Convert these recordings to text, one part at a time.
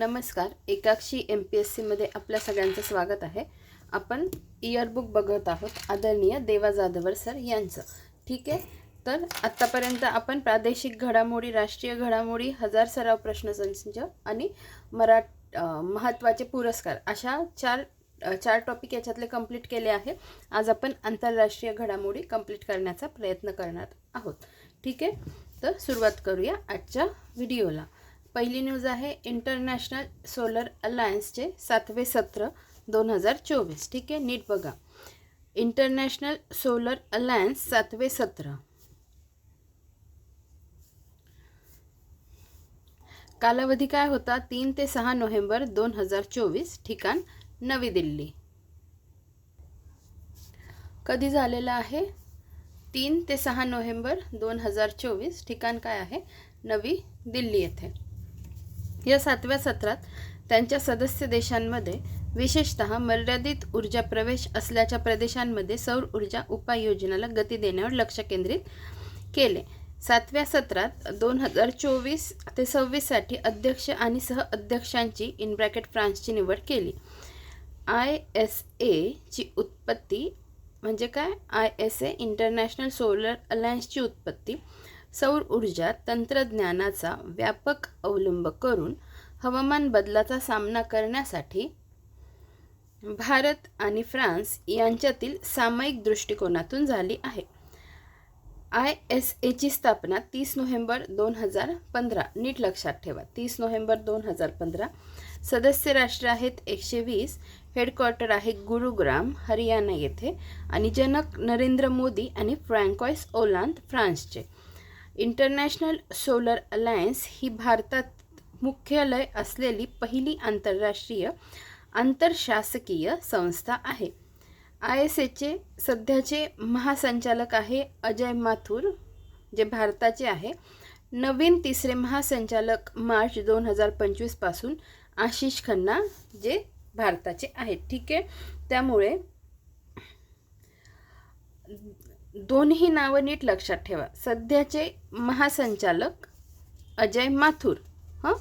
नमस्कार एकाक्षी M P S सीमध्ये आपल्या सगळ्यांचं स्वागत आहे. आपण इयरबुक बघत आहोत आदरणीय देवा जाधवर सर यांचं. ठीक आहे? तर आत्तापर्यंत आपण प्रादेशिक घडामोडी राष्ट्रीय घडामोडी हजार सराव प्रश्नसंच आणि मरा महत्त्वाचे पुरस्कार अशा चार चार टॉपिक याच्यातले कंप्लीट केले आहे. आज आपण आंतरराष्ट्रीय घडामोडी कंप्लीट करण्याचा प्रयत्न करणार आहोत. ठीक आहे? तर सुरुवात करूया आजच्या व्हिडिओला पहिली न्यूज आहे इंटरनॅशनल सोलर अलायन्सचे सातवे सत्र दोन हजार चोवीस. ठीक आहे नीट बघा. इंटरनॅशनल सोलर अलायन्स सातवे सत्र. कालावधी काय होता? तीन ते सहा नोव्हेंबर दोन हजार चोवीस ठिकाण नवी दिल्ली. कधी झालेला आहे? तीन ते सहा नोव्हेंबर दोन हजार चोवीस ठिकाण काय आहे? नवी दिल्ली येथे. या सातव्या सत्रात त्यांच्या सदस्य देशांमध्ये विशेषत मर्यादित ऊर्जा प्रवेश असल्याच्या प्रदेशांमध्ये सौर ऊर्जा उपाययोजनाला गती देण्यावर लक्ष केंद्रित केले. सातव्या सत्रात दोन हजार चोवीस ते सव्वीससाठी अध्यक्ष आणि सह अध्यक्षांची इन ब्रॅकेट फ्रान्सची निवड केली. आय एस एची उत्पत्ती म्हणजे काय? I S A international solar अलायन्सची उत्पत्ती. सौर ऊर्जा तंत्रज्ञानाचा व्यापक अवलंब करून हवामान बदलाचा सामना करण्यासाठी भारत आणि फ्रान्स यांच्यातील सामायिक दृष्टिकोनातून झाली आहे. आय एस एची स्थापना तीस नोव्हेंबर दोन हजार पंधरा नीट लक्षात ठेवा. तीस नोव्हेंबर दोन हजार पंधरा सदस्य राष्ट्र आहेत एकशे वीस हेडक्वार्टर आहे गुरुग्राम हरियाणा येथे आणि जनक नरेंद्र मोदी आणि फ्रँकॉइस ओलांद फ्रान्सचे. इंटरनॅशनल सोलर अलायन्स ही भारतात मुख्यालय असलेली पहिली आंतरराष्ट्रीय आंतरशासकीय संस्था आहे. आय एस एचे सध्याचे महासंचालक आहे अजय माथुर जे भारताचे आहे. नवीन तिसरे महासंचालक मार्च दोन हजार पंचवीसपासून आशिष खन्ना जे भारताचे आहेत. ठीक आहे? त्यामुळे दोन्ही नावं नीट लक्षात ठेवा. सध्याचे महासंचालक अजय माथुर हं?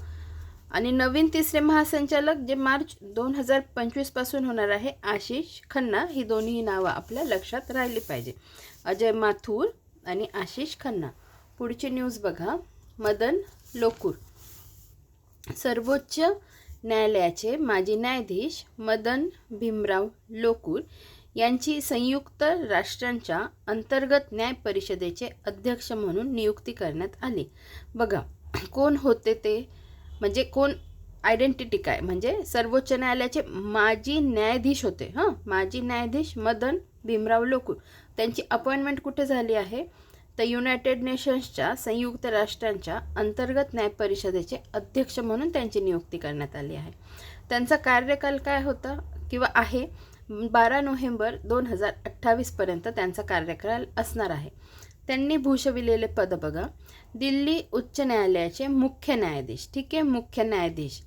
आणि नवीन तिसरे महासंचालक जे मार्च दोन हजार पंचवीसपासून होणार आहे आशिष खन्ना ही दोन्ही नावं आपल्या लक्षात राहिली पाहिजे. अजय माथुर आणि आशिष खन्ना. पुढची न्यूज बघा. मदन लोकूर. सर्वोच्च न्यायालयाचे माजी न्यायाधीश मदन भीमराव लोकूर यांची संयुक्त राष्ट्रांच्या अंतर्गत न्याय परिषदेचे अध्यक्ष म्हणून नियुक्ती करण्यात आली. बघा कोण होते ते? म्हणजे कोण आयडेंटिटी काय? म्हणजे सर्वोच्च न्यायालयाचे माजी न्यायाधीश होते हां? माजी न्यायाधीश मदन भीमराव लोकू त्यांची अपॉइंटमेंट कुठे झाली आहे? तर युनायटेड नेशन्सच्या संयुक्त राष्ट्रांच्या अंतर्गत न्याय परिषदेचे अध्यक्ष म्हणून त्यांची नियुक्ती करण्यात आली आहे. त्यांचा कार्यकाल काय होता किंवा आहे? बारा नोव्हेंबर दोन हजार अठ्ठावीसपर्यंत त्यांचा कार्यकाळ असणार आहे. त्यांनी भूषविलेले पद बघा. दिल्ली उच्च न्यायालयाचे मुख्य न्यायाधीश. ठीक आहे? मुख्य न्यायाधीश.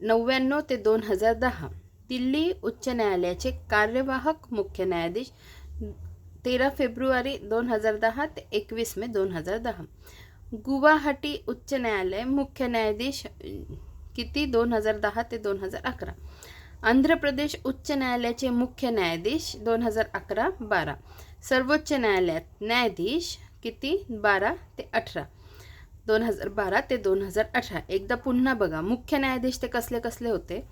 नव्याण्णव ते दोन हजार दहा. दिल्ली उच्च न्यायालयाचे कार्यवाहक मुख्य न्यायाधीश. तेरा फेब्रुवारी दोन हजार दहा ते एकवीस मे दोन हजार दहा. गुवाहाटी उच्च न्यायालय मुख्य न्यायाधीश किती? दोन हजार दहा ते दोन हजार अकरा. आंध्र प्रदेश उच्च न्यायालयाचे मुख्य न्यायाधीश दोन हजार अकरा बारा. सर्वोच्च न्यायालयात न्यायाधीश किती? बारा ते अठरा. दोन हजार बारा ते दोन हजार अठरा. एकदा पुन्हा बघा. मुख्य न्यायाधीश ते कसले कसले होते?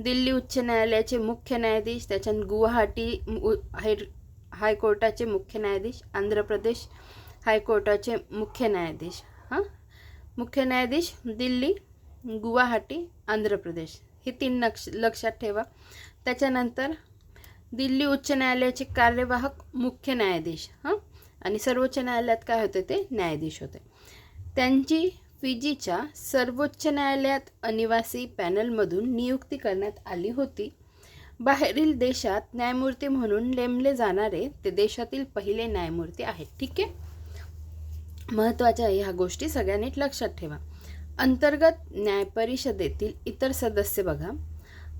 दिल्ली उच्च न्यायालयाचे मुख्य न्यायाधीश त्याच्यात गुवाहाटी उ- हाय हायकोर्टाचे मुख्य न्यायाधीश आंध्र प्रदेश हायकोर्टाचे मुख्य न्यायाधीश. हां? मुख्य न्यायाधीश दिल्ली गुवाहाटी आंध्र प्रदेश. हे तीन नक्ष लक्षात ठेवा. त्याच्यानंतर दिल्ली उच्च न्यायालयाचे कार्यवाहक मुख्य न्यायाधीश हां? आणि सर्वोच्च न्यायालयात काय होते ते? न्यायाधीश होते. त्यांची फिजीच्या सर्वोच्च न्यायालयात अनिवासी पॅनलमधून नियुक्ती करण्यात आली होती. बाहेरील देशात न्यायमूर्ती म्हणून नेमले जाणारे ते देशातील पहिले न्यायमूर्ती आहेत. ठीक आहे? महत्त्वाच्या ह्या गोष्टी सगळ्यांनी लक्षात ठेवा. अंतर्गत न्याय परिषदेतील इतर सदस्य बघा.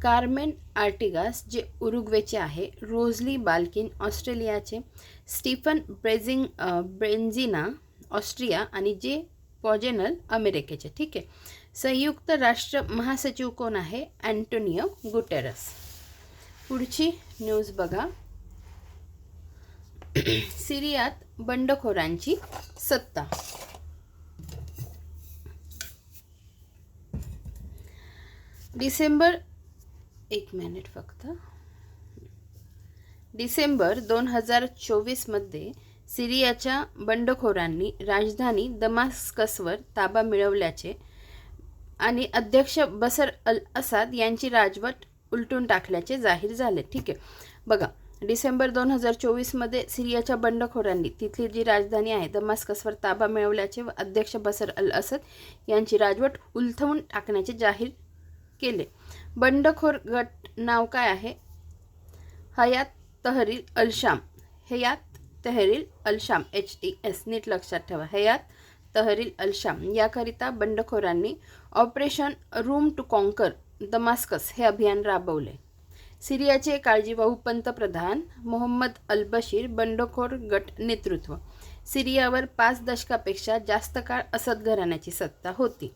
कार्मेन आर्टिगास जे उरुग्वेचे आहे रोजली बाल्किन ऑस्ट्रेलियाचे स्टीफन ब्रेझिंग ब्रेन्झिना ऑस्ट्रिया आणि जे पॉजेनल अमेरिकेचे. ठीक आहे. संयुक्त राष्ट्र महासचिव कोण आहे? Antonio Guterres. पुढची न्यूज बघा. सिरियात बंडखोरांची सत्ता. डिसेंबर एक मिनिट फक्त. डिसेंबर दोन हजार चोवीसमध्ये सिरियाच्या बंडखोरांनी राजधानी दमास्कसवर ताबा मिळवल्याचे आणि अध्यक्ष बसर अल असाद यांची राजवट उलटून टाकल्याचे जाहीर झाले. ठीक आहे. बघा डिसेंबर दोन हजार चोवीसमध्ये सिरियाच्या बंडखोरांनी तिथली जी राजधानी आहे दमास्कसवर ताबा मिळवल्याचे व अध्यक्ष बसर अल असद यांची राजवट उलथवून टाकण्याचे जाहीर केले. बंडखोर गट नाव काय आहे? Hayat Tahrir al Sham Hayat Tahrir al Sham H T S नीट लक्षात ठेवा. हयात तहरील अलशाम याकरिता बंडखोरांनी operation room to conquer Damascus हे अभियान राबवले. सिरियाचे काळजीवाहू पंतप्रधान मोहम्मद अल बशीर बंडखोर गट नेतृत्व. सिरियावर पाच दशकापेक्षा जास्त काळ असद घराण्याची सत्ता होती.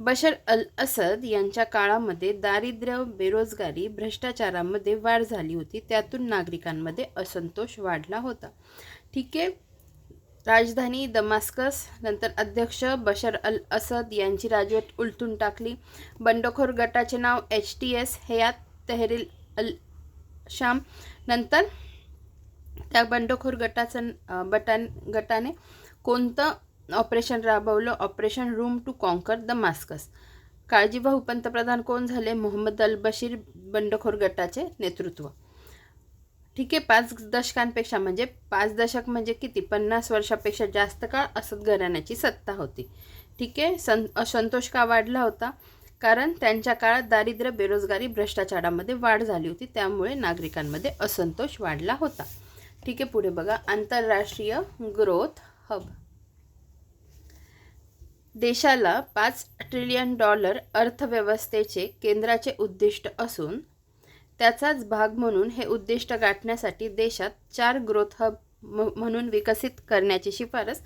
बशर अल असद यांच्या काळामध्ये दारिद्र्य बेरोजगारी भ्रष्टाचारामध्ये वाढ झाली होती. त्यातून नागरिकांमध्ये असंतोष वाढला होता. ठीक आहे. राजधानी दमास्कस नंतर अध्यक्ष बशर अल असद यांची राजवट उलटून टाकली. बंडखोर गटाचे नाव H T S Hayat Tahrir al Sham. नंतर त्या बंडखोर गटाचं बटान गटाने कोणतं ऑपरेशन राबवलं. Operation room to conquer Damascus. काळजीवाहू पंतप्रधान कोण झाले? मोहम्मद अल बशीर बंडखोर गटाचे नेतृत्व. ठीक आहे पाच दशकांपेक्षा म्हणजे पाच दशक म्हणजे किती? पन्नास वर्षापेक्षा जास्त काळ असत घराण्याची सत्ता होती. ठीक आहे सं असंतोष का वाढला होता? कारण त्यांच्या काळात दारिद्र्य बेरोजगारी भ्रष्टाचारामध्ये वाढ झाली होती. त्यामुळे नागरिकांमध्ये असंतोष वाढला होता. ठीक आहे पुढे बघा. आंतरराष्ट्रीय ग्रोथ हब. देशाला पाच ट्रिलियन डॉलर अर्थव्यवस्थेचे केंद्राचे उद्दिष्ट असून त्याचाच भाग म्हणून हे उद्दिष्ट गाठण्यासाठी देशात चार ग्रोथ हब म्हणून विकसित करण्याची शिफारस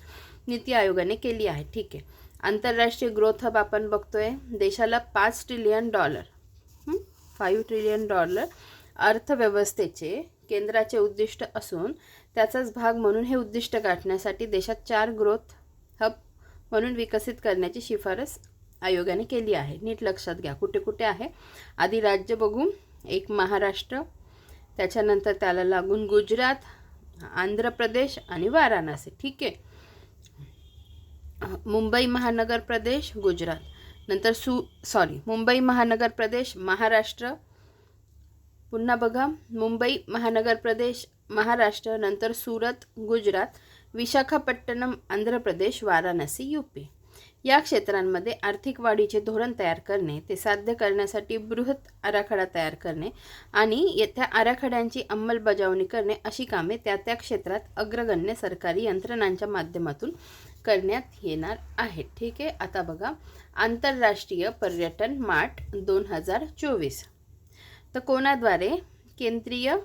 नीती आयोगाने केली आहे. ठीक आहे. आंतरराष्ट्रीय ग्रोथ हब आपण बघतोय. देशाला पाच trillion dollar five trillion dollar अर्थव्यवस्थेचे केंद्राचे उद्दिष्ट असून त्याचाच भाग म्हणून हे उद्दिष्ट गाठण्यासाठी देशात चार ग्रोथ हब म्हणून विकसित करण्याची शिफारस आयोगाने केली आहे. नीट लक्षात घ्या कुठे कुठे आहे? आधी राज्य बघू एक महाराष्ट्र त्याच्यानंतर त्याला लागून गुजरात आंध्र प्रदेश आणि वाराणसी. ठीक आहे? मुंबई महानगर प्रदेश गुजरात. नंतर सु सॉरी मुंबई महानगर प्रदेश महाराष्ट्र. पुन्हा बघा मुंबई महानगर प्रदेश महाराष्ट्र नंतर सुरत गुजरात. विशाखापट्टणम आंध्र प्रदेश वाराणसी यू पी या क्षेत्रांमध्ये आर्थिक वाढीचे धोरण तयार करणे ते साध्य करण्यासाठी बृहत आराखडा तयार करणे आणि येत्या आराखड्यांची अंमलबजावणी करणे अशी कामे त्या त्या क्षेत्रात अग्रगण्य सरकारी यंत्रणांच्या माध्यमातून करण्यात येणार आहेत. ठीक आहे? आता बघा. आंतरराष्ट्रीय पर्यटन मार्ट दोन हजार चोवीस. तर कोणाद्वारे? केंद्रीय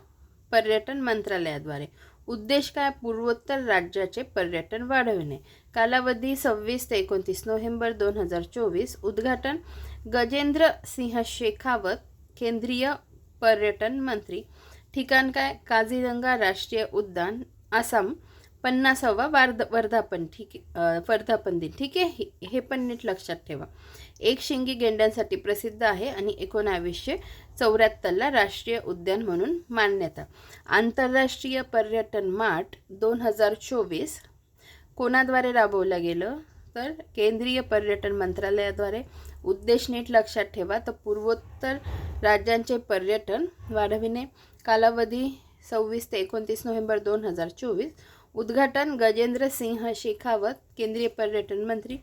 पर्यटन मंत्रालयाद्वारे. उद्देश काय? पूर्वोत्तर राज्याचे पर्यटन वाढविणे. कालावधी सव्वीस ते एकोणतीस नोव्हेंबर दोन हजार चोवीस. उद्घाटन गजेंद्र सिंह शेखावत केंद्रीय पर्यटन मंत्री. ठिकाण काय? काझीरंगा राष्ट्रीय उद्यान आसाम. पन्नासावा वार्ध वर्धापन ठीक आहे वर्धापन दिन. ठीक आहे? हे पण नीट लक्षात ठेवा. एक शिंगी गेंड्यांसाठी प्रसिद्ध आहे आणि एकोणावीसशे चौऱ्याहत्तरला राष्ट्रीय उद्यान म्हणून मान्यता. आंतरराष्ट्रीय पर्यटन मार्ट दोन हजार चोवीस कोणाद्वारे राबवलं गेलं? तर केंद्रीय पर्यटन मंत्रालयाद्वारे. उद्देश नीट लक्षात ठेवा. तर पूर्वोत्तर राज्यांचे पर्यटन वाढविणे. कालावधी सव्वीस ते एकोणतीस नोव्हेंबर दोन हजार चोवीस. उद्घाटन गजेंद्र सिंह शेखावत केंद्रीय पर्यटन मंत्री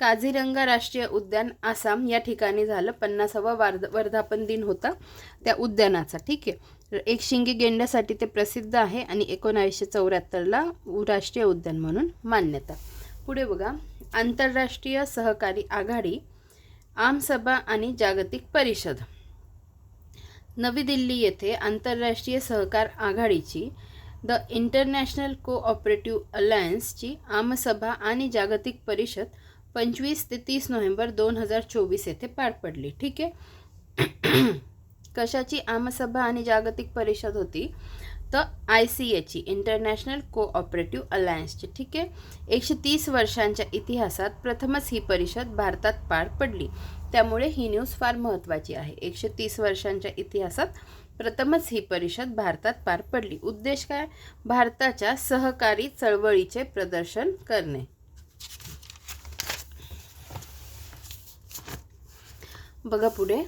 काझीरंगा राष्ट्रीय उद्यान आसाम. या ठिकाणी झालं. पन्नासावा वार्ध वर्धापन दिन होता त्या उद्यानाचा. ठीक आहे? एक शिंगी गेंड्यासाठी ते प्रसिद्ध आहे आणि एकोणावीसशे चौऱ्याहत्तरला राष्ट्रीय उद्यान म्हणून मान्यता. पुढे बघा. आंतरराष्ट्रीय सहकारी आघाडी आमसभा आणि जागतिक परिषद. नवी दिल्ली येथे आंतरराष्ट्रीय सहकार आघाडीची द इंटरनॅशनल कोऑपरेटिव्ह अलायन्सची आमसभा आणि जागतिक परिषद पंचवीस ते तीस नोव्हेंबर दोन हजार चोवीस येथे पार पडली. ठीक आहे? कशाची आमसभा आणि जागतिक परिषद होती? तर आय सी एची इंटरनॅशनल कोऑपरेटिव्ह अलायन्सची. ठीक आहे? एकशे तीस वर्षांच्या इतिहासात प्रथमच ही परिषद भारतात पार पडली. त्यामुळे ही न्यूज फार महत्त्वाची आहे. एकशे तीस वर्षांच्या इतिहासात प्रथमच ही परिषद भारतात पार पडली. उद्देश काय? भारताच्या सहकारी चळवळीचे प्रदर्शन करणे. बघा पुढे.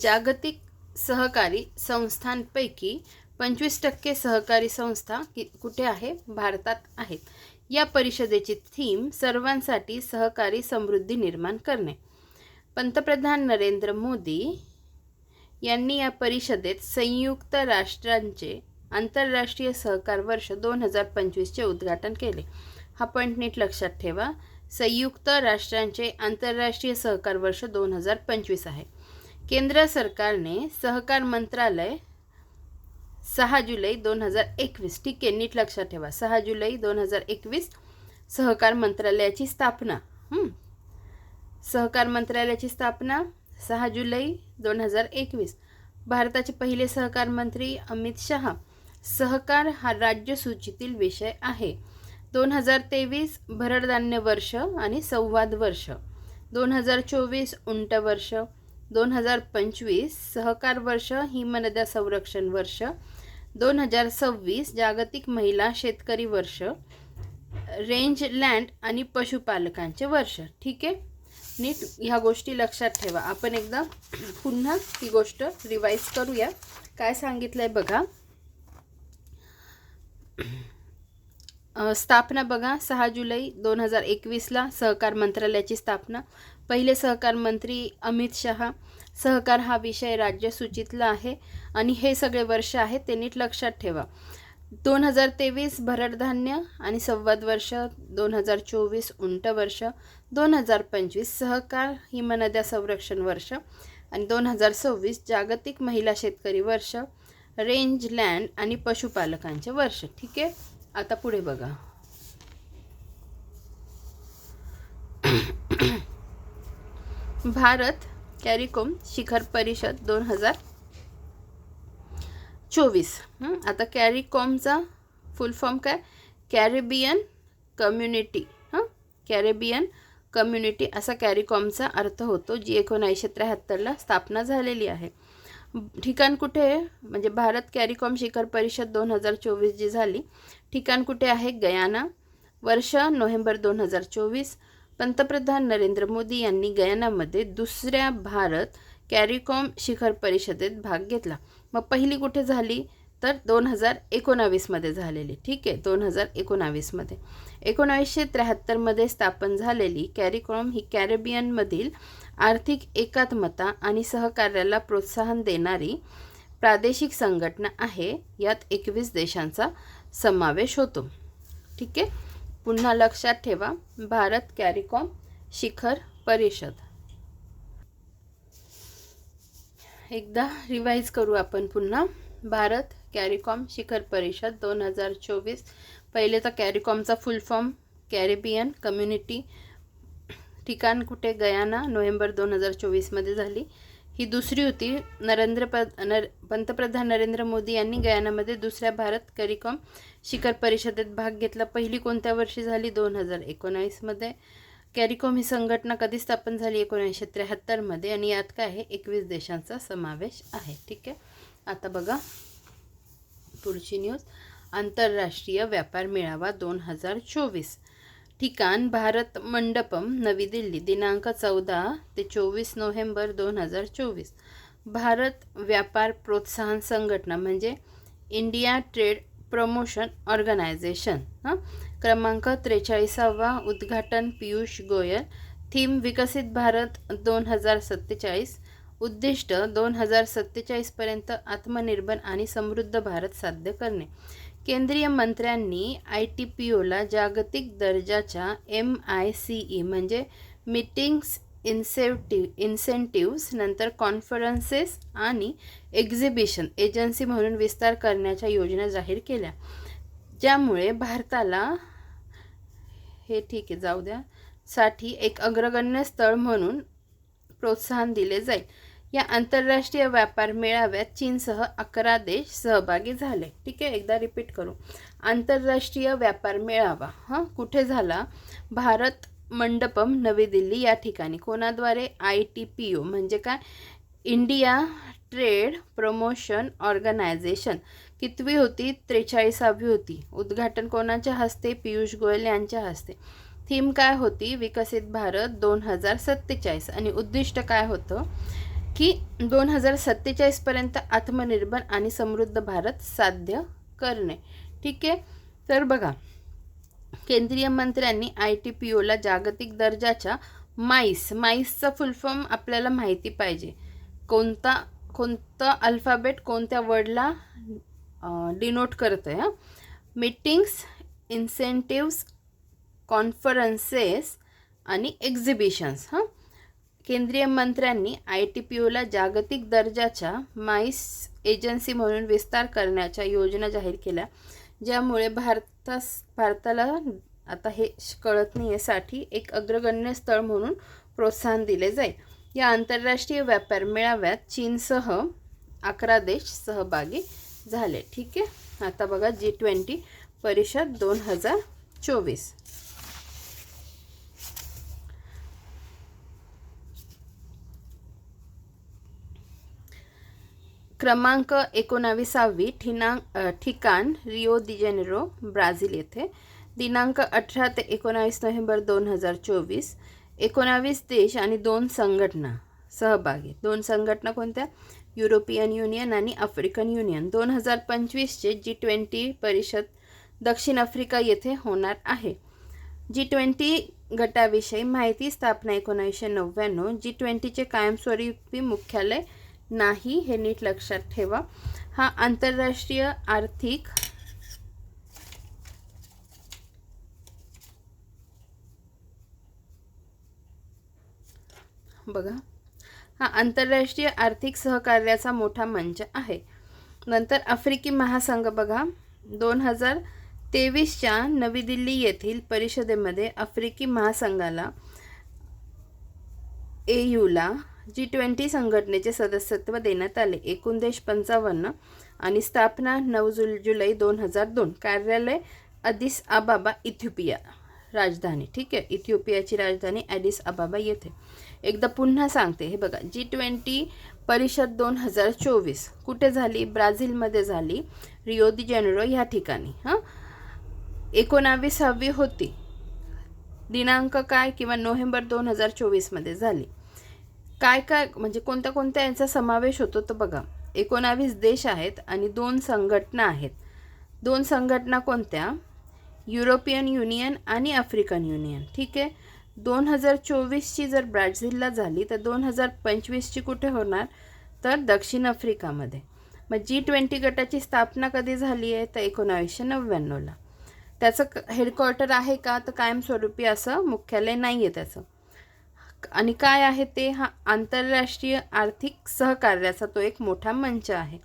जागतिक सहकारी संस्थांपैकी पंचवीस टक्के सहकारी संस्था कि कुठे आहे? भारतात आहेत. या परिषदेची थीम सर्वांसाठी सहकारी समृद्धी निर्माण करणे. पंतप्रधान नरेंद्र मोदी यांनी या परिषदेत संयुक्त राष्ट्रांचे आंतरराष्ट्रीय सहकार वर्ष दोन हजार पंचवीसचे उद्घाटन केले. हा पॉईंट नीट लक्षात ठेवा. संयुक्त राष्ट्रांचे आंतरराष्ट्रीय सहकार वर्ष दोन हजार पंचवीस आहे. केंद्र सरकारने सहकार मंत्रालय सहा जुलै दोन हजार एकवीस ठीक आहे नीट लक्षात ठेवा. सहा जुलै दोन हजार एकवीस सहकार मंत्रालयाची स्थापना. सहकार मंत्रालयाची स्थापना सहा जुलै दोन हजार एकवीस. भारताचे पहिले सहकार मंत्री अमित शहा. सहकार हा राज्यसूचीतील विषय आहे. दोन हजार तेवीस भरडधान्य वर्ष आणि संवाद वर्ष. दोन हजार चोवीस उंट वर्ष. दोन हजार पंचवीस सहकार वर्ष हिमनद्या संरक्षण वर्ष. दोन हजार सव्वीस जागतिक महिला शेतकरी वर्ष. रेंज लँड आणि पशुपालकांचे वर्ष. ठीक आहे? नीट ह्या गोष्टी लक्षात ठेवा. आपण एकदा पुन्हा ही गोष्ट रिवाईज करूया. काय सांगितलं आहे बघा स्थापना बघा सहा जुलै दोन हजार एकवीसला सहकार मंत्रालयाची स्थापना. पहिले सहकार मंत्री अमित शहा सहकार हा विषय राज्य सूचितला आहे आणि हे सगळे वर्ष आहेत ते नीट लक्षात ठेवा. दोन हजार तेवीस भरडधान्य आणि संवाद वर्ष दोन हजार चोवीस उंट वर्ष दोन हजार पंचवीस सहकार हिमनद्या संरक्षण वर्ष आणि दोन हजार सव्वीस जागतिक महिला शेतकरी वर्ष रेंज लँड आणि पशुपालकांचे वर्ष. ठीक आहे? आता पुढे बघा. भारत कॅरिकोम शिखर परिषद दोन हजार चोवीस. आता कॅरिकॉमचा फुल फॉर्म काय? Caribbean community. हां? कॅरेबियन कम्युनिटी असा कॅरिकॉमचा अर्थ होतो जी एकोणावीसशे त्र्याहत्तरला स्थापना झालेली आहे. ठिकाण कुठे म्हणजे भारत कॅरिकॉम शिखर परिषद दोन हजार चोवीस जी झाली. ठिकाण कुठे आहे? गयाना. वर्ष नोव्हेंबर दोन हजार चोवीस. पंतप्रधान नरेंद्र मोदी यांनी गयानामध्ये दुसऱ्या भारत कॅरिकॉम शिखर परिषदेत भाग घेतला. मग पहिली कुठे झाली? तर दोन हजार एकोणावीसमध्ये झालेली. ठीक आहे दोन हजार एकोणावीसमध्ये. एकोणावीसशे त्र्याहत्तरमध्ये स्थापन झालेली कॅरिकॉम ही कॅरेबियनमधील आर्थिक एकात्मता आणि सहकार्याला प्रोत्साहन देणारी प्रादेशिक संघटना आहे. यात एकवीस देशांचा समावेश होतो. ठीक आहे? पुन्हा लक्षात ठेवा. भारत कॅरिकॉम शिखर परिषद. एकदा रिवाईज करू आपण पुन्हा. भारत कॅरिकॉम शिखर परिषद दोन हजार चोवीस पहिले तर कॅरिकॉमचा फुल फॉर्म कॅरेबियन कम्युनिटी ठिकाण कुठे? गयाना नोव्हेंबर दोन हजार चोवीसमध्ये झाली. ही दुसरी होती. नरेंद्र प नर पंतप्रधान नरेंद्र मोदी यांनी गयानामध्ये दुसऱ्या भारत कॅरिकॉम शिखर परिषदेत भाग घेतला. पहिली कोणत्या वर्षी झाली? दोन हजार एकोणावीसमध्ये कॅरिकॉम ही संघटना कधी स्थापन झाली? एकोणीसशे त्र्याहत्तरमध्ये आणि यात काय आहे? एकवीस देशांचा समावेश आहे. ठीक आहे? आता बघा पुढची न्यूज आंतरराष्ट्रीय व्यापार मेळावा दोन हजार चोवीस. ठिकाण भारत मंडपम नवी दिल्ली दिनांक चौदा ते चोवीस नोव्हेंबर दोन हजार चोवीस. भारत व्यापार प्रोत्साहन संघटना म्हणजे इंडिया ट्रेड प्रमोशन ऑर्गनायझेशन हां? क्रमांक त्रेचाळीसावा उद्घाटन पियुष गोयल. थीम विकसित भारत दोन हजार सत्तेचाळीस. उद्दिष्ट दोन हजार सत्तेचाळीसपर्यंत आत्मनिर्भर आणि समृद्ध भारत साध्य करणे. केंद्रीय मंत्र्यांनी आय टी पी ओला जागतिक दर्जाच्या एम आय सी ई म्हणजे मीटिंग्स इन्सेटिव्ह इन्सेंटिव्स नंतर कॉन्फरन्सेस आणि एक्झिबिशन एजन्सी म्हणून विस्तार करण्याच्या योजना जाहीर केल्या. ज्यामुळे भारताला हे ठीक आहे जाऊ द्या साठी एक अग्रगण्य स्थळ म्हणून प्रोत्साहन दिले जाईल. या आंतरराष्ट्रीय व्यापार मेळाव्यात चीनसह अकरा देश सहभागी झाले. ठीक आहे एकदा रिपीट करू. आंतरराष्ट्रीय व्यापार मेळावा हां? कुठे झाला? भारत मंडपम नवी दिल्ली या ठिकाणी. कोणाद्वारे? आय टी पी ओ म्हणजे काय? India trade promotion organisation. कितवी होती? त्रेचाळीसावी होती. उद्घाटन कोणाच्या हस्ते? पियुष गोयल यांच्या हस्ते. थीम काय होती? विकसित भारत दोन हजार सत्तेचाळीस. आणि उद्दिष्ट काय होतं? की दोन हजार सत्तेचाळीसपर्यंत आत्मनिर्भर आणि समृद्ध भारत साध्य करणे. ठीक आहे? तर बघा केंद्रीय मंत्र्यांनी आय टी पी ओला जागतिक दर्जाच्या माईस माईसचा फुलफॉर्म आपल्याला माहिती पाहिजे. कोणता कोणतं अल्फाबेट कोणत्या वर्डला डिनोट करतं आहे हां? मीटिंग्स इन्सेंटिव्स कॉन्फरन्सेस आणि एक्झिबिशन्स हां? केंद्रीय मंत्र्यांनी आय टी पी ओला जागतिक दर्जाच्या माईस एजन्सी म्हणून विस्तार करण्याच्या योजना जाहीर केल्या ज्यामुळे भारतास भारताला आता हे कळत नाही आहे साठी एक अग्रगण्य स्थळ म्हणून प्रोत्साहन दिले जाईल. या आंतरराष्ट्रीय व्यापार मेळाव्यात चीनसह अकरा देश सहभागी झाले. ठीक आहे? आता बघा जी ट्वेंटी परिषद दोन हजार चोवीस. क्रमांक एकोणाविसावी ठिनांक ठिकाण रिओ दि जेनेरो ब्राझील येथे. दिनांक अठरा ते एकोणावीस नोव्हेंबर दोन हजार चोवीस. एकोणावीस देश आणि दोन संघटना सहभागी. दोन संघटना कोणत्या? युरोपियन युनियन आणि आफ्रिकन युनियन. दोन हजार पंचवीसचे जी ट्वेंटी परिषद दक्षिण आफ्रिका येथे होणार आहे. जी ट्वेंटी गटाविषयी माहिती स्थापना एकोणावीसशे नव्याण्णव जी ट्वेंटीचे कायमस्वरूपी मुख्यालय नाही हे नीट लक्षात ठेवा. हा आंतरराष्ट्रीय आर्थिक बघा. हा आंतरराष्ट्रीय आर्थिक सहकार्याचा मोठा मंच आहे. नंतर आफ्रिकी महासंघ बघा. दोन हजार तेवीसच्या नवी दिल्ली येथील परिषदेमध्ये आफ्रिकी महासंघाला एयूला जी ट्वेंटी संघटनेचे सदस्यत्व देण्यात आले. एकूण देश पंचावन्न आणि स्थापना नऊ जुल जुलै दोन हजार दोन. कार्यालय अदिस अबाबा इथिओपिया राजधानी. ठीक आहे? इथिओपियाची राजधानी ॲडिस अबाबा येथे. एकदा पुन्हा सांगते. हे बघा जी ट्वेंटी परिषद दोन हजार चोवीस. कुठे झाली? ब्राझीलमध्ये झाली. रिओ दि जेनेरो ह्या ठिकाणी. हां? एकोणावीसावी होती. दिनांक काय किंवा नोव्हेंबर दोन हजार चोवीसमध्ये झाली. काय काय म्हणजे कोणत्या कोणत्या यांचा समावेश होतो तर बघा एकोणावीस देश आहेत आणि दोन संघटना आहेत. दोन संघटना कोणत्या? युरोपियन युनियन आणि आफ्रिकन युनियन. ठीक आहे? दोन हजार चोवीसची जर ब्राझीलला झाली तर दोन हजार पंचवीसची कुठे होणार? तर दक्षिण आफ्रिकामध्ये. मग जी ट्वेंटी गटाची स्थापना कधी झाली आहे? तर एकोणावीसशे नव्याण्णवला. त्याचं क- हेडक्वार्टर आहे का? तर कायमस्वरूपी असं मुख्यालय नाही आहे त्याचं. आणि काय आहे ते? हा आंतरराष्ट्रीय आर्थिक सहकार्याचा तो एक मोठा मंच आहे.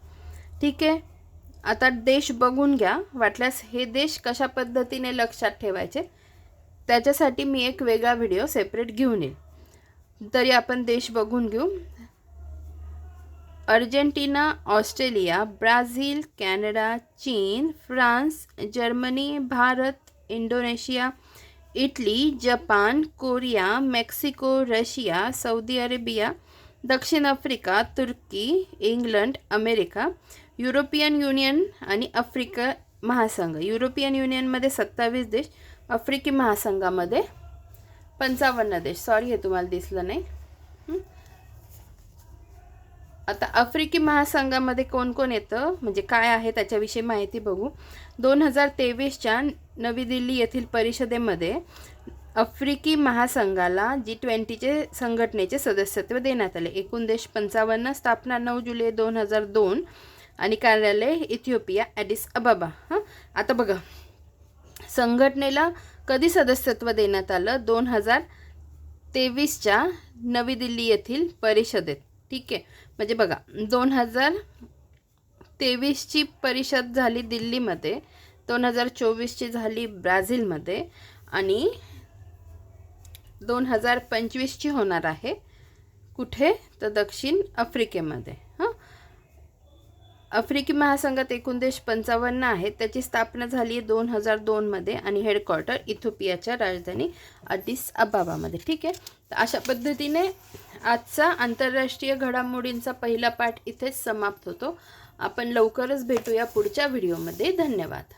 ठीक आहे? आता देश बघून घ्या. वाटल्यास हे देश कशा पद्धतीने लक्षात ठेवायचे? त्याच्यासाठी मी एक वेगळा व्हिडिओ सेपरेट घेऊन येईल. तरी आपण देश बघून घेऊ. अर्जेंटिना ऑस्ट्रेलिया ब्राझील कॅनडा चीन France Germany Bharat Indonesia Italy Japan Korea Mexico Russia Saudi Arabia दक्षिण आफ्रिका तुर्की इंग्लंड अमेरिका युरोपियन युनियन आणि आफ्रिका महासंघ. युरोपियन युनियनमध्ये सत्तावीस देश आफ्रिकी महासंघामध्ये पंचावन्न देश. सॉरी हे तुम्हाला दिसलं नाही. आता आफ्रिकी महासंघामध्ये कोण कोण येतं? म्हणजे काय आहे त्याच्याविषयी माहिती बघू. दोन हजार तेवीसच्या नवी दिल्ली येथील परिषदेमध्ये आफ्रिकी महासंघाला जी ट्वेंटीचे संघटनेचे सदस्यत्व देण्यात आले. एकूण देश पंचावन्न स्थापना नऊ जुलै दोन हजार दोन आणि कार्यालय इथिओपिया ॲडिस अबाबा. हां? आता बघा. संघटनेला कधी सदस्यत्व देण्यात आलं? दोन हजार तेवीसच्या नवी दिल्ली येथील परिषदेत. ठीक आहे. म्हणजे बघा दोन हजार तेवीसची परिषद झाली दिल्लीमध्ये दोन हजार चोवीसची झाली ब्राझीलमध्ये आणि दोन हजार पंचवीसची होणार आहे कुठे? तर दक्षिण आफ्रिकेमध्ये. आफ्रिकी महासंघात एकूण देश पंचावन्न आहेत. त्याची स्थापना झाली आहे दोन हजार दोनमध्ये आणि हेडक्वार्टर इथोपियाच्या राजधानी अदिस अबाबामध्ये. ठीक आहे? तर अशा पद्धतीने आजचा आंतरराष्ट्रीय घडामोडींचा पहिला पाठ इथेच समाप्त होतो. आपण लवकरच भेटूया पुढच्या व्हिडिओमध्ये. धन्यवाद.